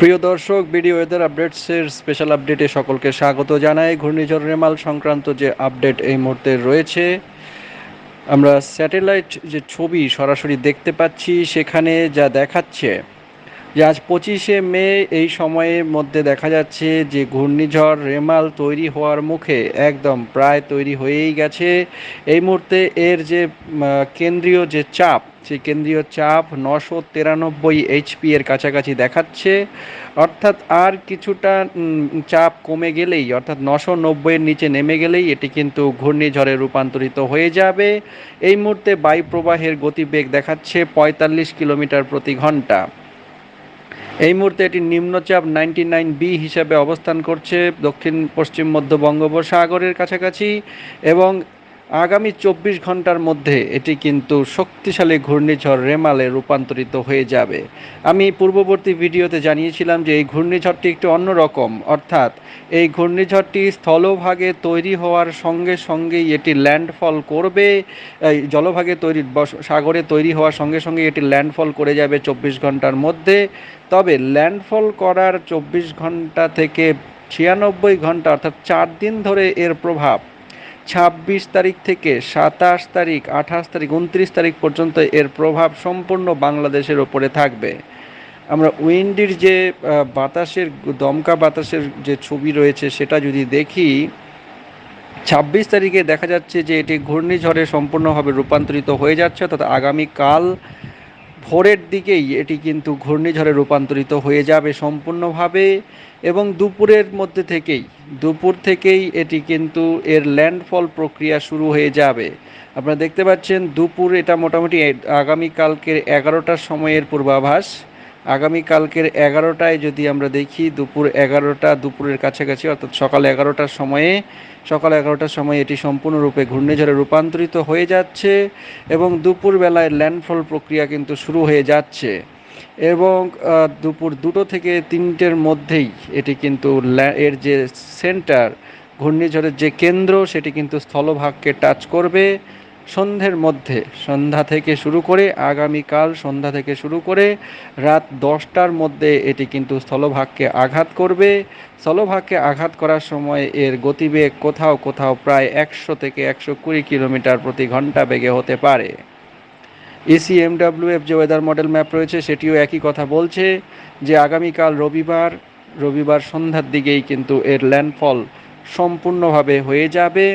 প্রিয় দর্শক, BD weather আপডেটসের special আপডেটে সকলকে স্বাগত জানাই। ঘূর্ণিঝড় রেমাল সংক্রান্ত যে আপডেট এই মুহূর্তে রয়েছে, আমরা স্যাটেলাইট যে ছবি সরাসরি দেখতে পাচ্ছি, সেখানে যা দেখাচ্ছে যে আজ পঁচিশে মে, এই সময়ের মধ্যে দেখা যাচ্ছে যে ঘূর্ণিঝড় রেমাল তৈরি হওয়ার মুখে একদম প্রায় তৈরি হয়েই গেছে। এই মুহূর্তে এর যে কেন্দ্রীয় যে চাপ, সেই কেন্দ্রীয় চাপ নশো তিরানব্বই এইচপি এর কাছাকাছি দেখাচ্ছে। অর্থাৎ আর কিছুটা চাপ কমে গেলেই, অর্থাৎ নশো নব্বইয়ের নিচে নেমে গেলেই এটি কিন্তু ঘূর্ণিঝড়ে রূপান্তরিত হয়ে যাবে। এই মুহূর্তে বায়ুপ্রবাহের গতিবেগ দেখাচ্ছে পঁয়তাল্লিশ কিলোমিটার প্রতি ঘণ্টা। এই মুহূর্তে এটি নিম্নচাপ নাইনটি নাইন বি হিসাবে অবস্থান করছে দক্ষিণ পশ্চিম মধ্য বঙ্গোপসাগরের কাছাকাছি এবং আগামী চব্বিশ ঘণ্টার মধ্যে এটি কিন্তু শক্তিশালী ঘূর্ণিঝড় রেমালে রূপান্তরিত হয়ে যাবে। আমি পূর্ববর্তী ভিডিওতে জানিয়েছিলাম যে এই ঘূর্ণিঝড়টি একটু অন্যরকম অর্থাৎ এই ঘূর্ণিঝড়টি স্থলভাগে তৈরি হওয়ার সঙ্গে সঙ্গেই এটি ল্যান্ডফল করবে জলভাগে তৈরি সাগরে তৈরি হওয়ার সঙ্গে সঙ্গে এটি ল্যান্ডফল করে যাবে চব্বিশ ঘণ্টার মধ্যে। তবে ল্যান্ডফল করার চব্বিশ ঘণ্টা থেকে ছিয়ানব্বই ঘণ্টা, অর্থাৎ চার দিন ধরে এর প্রভাব ছাব্বিশ তারিখ থেকে সাতাশ তারিখ, আঠাশ তারিখ, উনত্রিশ তারিখ পর্যন্ত এর প্রভাব সম্পূর্ণ বাংলাদেশের ওপরে থাকবে। আমরা উইন্ডির যে বাতাসের দমকা বাতাসের যে ছবি রয়েছে সেটা যদি দেখি, ছাব্বিশ তারিখে দেখা যাচ্ছে যে এটি ঘূর্ণিঝড়ে সম্পূর্ণভাবে রূপান্তরিত হয়ে যাচ্ছে, অর্থাৎ আগামীকাল ভোরের দিকেই এটি কিন্তু ঘূর্ণিঝড়ে রূপান্তরিত হয়ে যাবে সম্পূর্ণভাবে এবং দুপুরের মধ্যে থেকেই, দুপুর থেকেই এটি কিন্তু এর ল্যান্ডফল প্রক্রিয়া শুরু হয়ে যাবে। আপনারা দেখতে পাচ্ছেন দুপুর এটা মোটামুটি আগামীকালকের এগারোটার সময়ের পূর্বাভাস। আগামীকালকের এগারোটায় যদি আমরা দেখি, দুপুর এগারোটা, দুপুরের কাছাকাছি, অর্থাৎ সকাল এগারোটার সময়ে, সকাল এগারোটার সময় এটি সম্পূর্ণরূপে ঘূর্ণিঝড়ে রূপান্তরিত হয়ে যাচ্ছে এবং দুপুরবেলায় ল্যান্ডফল প্রক্রিয়া কিন্তু শুরু হয়ে যাচ্ছে। এবং দুপুর দুটো থেকে তিনটের মধ্যেই এটি কিন্তু এর যে সেন্টার ঘূর্ণিঝড়ের যে কেন্দ্র, সেটি কিন্তু স্থলভাগকে টাচ করবে। সন্ধ্যের মধ্যে। সন্ধ্যা থেকে শুরু করে আগামীকাল সন্ধ্যা থেকে শুরু করে রাত দশটার মধ্যে এটি কিন্তু স্থলভাগকে আঘাত করবে। স্থলভাগকে আঘাত করার সময় এর গতিবেগ কোথাও কোথাও প্রায় একশো থেকে একশো কুড়ি কিলোমিটার প্রতি ঘণ্টা বেগে হতে পারে। এসি এমডাব্লিউএফ যে ওয়েদার মডেল ম্যাপ রয়েছে, সেটিও একই কথা বলছে যে আগামীকাল রবিবার রবিবার সন্ধ্যার দিকেই কিন্তু এর ল্যান্ডফল সম্পূর্ণভাবে হয়ে যাবে।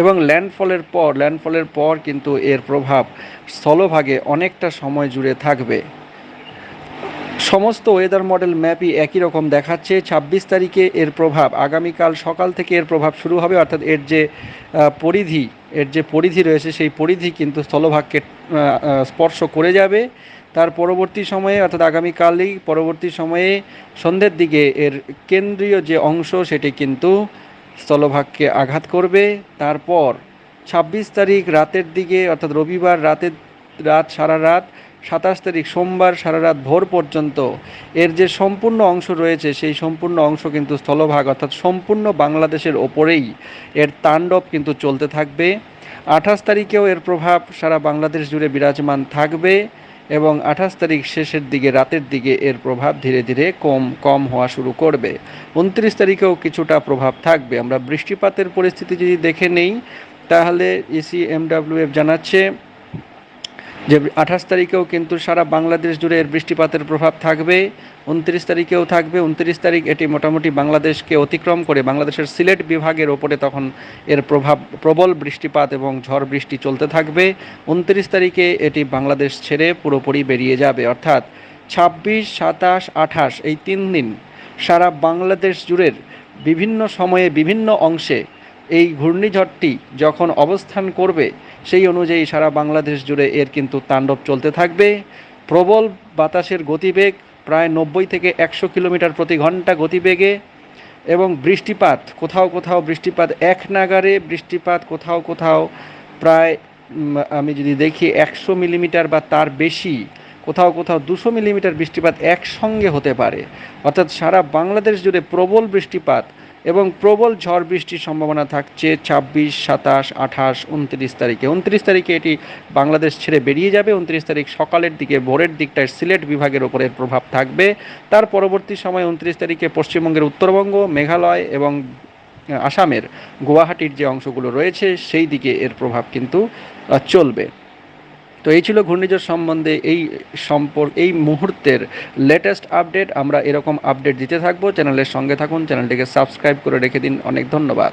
এবং ল্যান্ডফলের পর ল্যান্ডফলের পর কিন্তু এর প্রভাব স্থলভাগে অনেকটা সময় জুড়ে থাকবে। সমস্ত ওয়েদার মডেল ম্যাপই একই রকম দেখাচ্ছে। ছাব্বিশ তারিখে এর প্রভাব, আগামীকাল সকাল থেকে এর প্রভাব শুরু হবে, অর্থাৎ এর যে পরিধি, এর যে পরিধি রয়েছে, সেই পরিধি কিন্তু স্থলভাগকে স্পর্শ করে যাবে। তার পরবর্তী সময়ে, অর্থাৎ আগামীকালই পরবর্তী সময়ে সন্ধ্যের দিকে এর কেন্দ্রীয় যে অংশ, সেটি কিন্তু স্থলভাগকে আঘাত করবে। তারপর ছাব্বিশ তারিখ রাতের দিকে, অর্থাৎ রবিবার রাতের রাত সারা রাত, সাতাশ তারিখ সোমবার সারা রাত ভোর পর্যন্ত এর যে সম্পূর্ণ অংশ রয়েছে, সেই সম্পূর্ণ অংশ কিন্তু স্থলভাগ, অর্থাৎ সম্পূর্ণ বাংলাদেশের ওপরেই এর তাণ্ডব কিন্তু চলতে থাকবে। আঠাশ তারিখেও এর প্রভাব সারা বাংলাদেশ জুড়ে বিরাজমান থাকবে। এবং আঠাশ তারিখ শেষের দিকে রাতের দিকে এর প্রভাব ধীরে ধীরে কম কম হওয়া শুরু করবে। উনত্রিশ তারিখেও কিছুটা প্রভাব থাকবে। আমরা বৃষ্টিপাতের পরিস্থিতি যদি দেখে নেই, তাহলে ইসি এমডাব্লিউএফ জানাচ্ছে যে আঠাশ তারিখেও কিন্তু সারা বাংলাদেশ জুড়ে এর বৃষ্টিপাতের প্রভাব থাকবে, উনত্রিশ তারিখেও থাকবে, উনত্রিশ তারিখ এটি মোটামুটি বাংলাদেশকে অতিক্রম করে বাংলাদেশের সিলেট বিভাগের ওপরে তখন এর প্রভাব, প্রবল বৃষ্টিপাত এবং ঝড় বৃষ্টি চলতে থাকবে, উনত্রিশ তারিখে এটি বাংলাদেশ ছেড়ে পুরোপুরি বেরিয়ে যাবে। অর্থাৎ ছাব্বিশ, সাতাশ, আঠাশ এই তিন দিন সারা বাংলাদেশ জুড়ের বিভিন্ন সময়ে বিভিন্ন অংশে এই ঘূর্ণিঝড়টি যখন অবস্থান করবে সেই অনুযায়ী সারা বাংলাদেশ জুড়ে এর কিন্তু তাণ্ডব চলতে থাকবে। প্রবল বাতাসের গতিবেগ প্রায় নব্বই থেকে একশো কিলোমিটার প্রতি ঘণ্টা গতিবেগে এবং বৃষ্টিপাত, কোথাও কোথাও বৃষ্টিপাত এক নাগারে বৃষ্টিপাত কোথাও কোথাও প্রায় আমি যদি দেখি একশো মিলিমিটার বা তার বেশি, কোথাও কোথাও দুশো মিলিমিটার বৃষ্টিপাত একসঙ্গে হতে পারে। অর্থাৎ সারা বাংলাদেশ জুড়ে প্রবল বৃষ্টিপাত এবং প্রবল ঝড় বৃষ্টির সম্ভাবনা থাকছে ছাব্বিশ, সাতাশ, আঠাশ, উনত্রিশ তারিখে। উনত্রিশ তারিখে এটি বাংলাদেশ ছেড়ে বেরিয়ে যাবে। উনত্রিশ তারিখ সকালের দিকে ভোরের দিকটায় সিলেট বিভাগের ওপর প্রভাব থাকবে। তার পরবর্তী সময় উনত্রিশ তারিখে পশ্চিমবঙ্গের উত্তরবঙ্গ, মেঘালয় এবং আসামের গুয়াহাটির যে অংশগুলো রয়েছে, সেই দিকে এর প্রভাব কিন্তু চলবে। তো এই ছিল ঘূর্ণিঝড় সম্বন্ধে এই সম্পর্ক এই মুহূর্তের লেটেস্ট আপডেট আমরা এরকম আপডেট দিতে থাকব। চ্যানেলের সঙ্গে থাকুন। চ্যানেলটিকে সাবস্ক্রাইব করে রেখে দিন। অনেক ধন্যবাদ।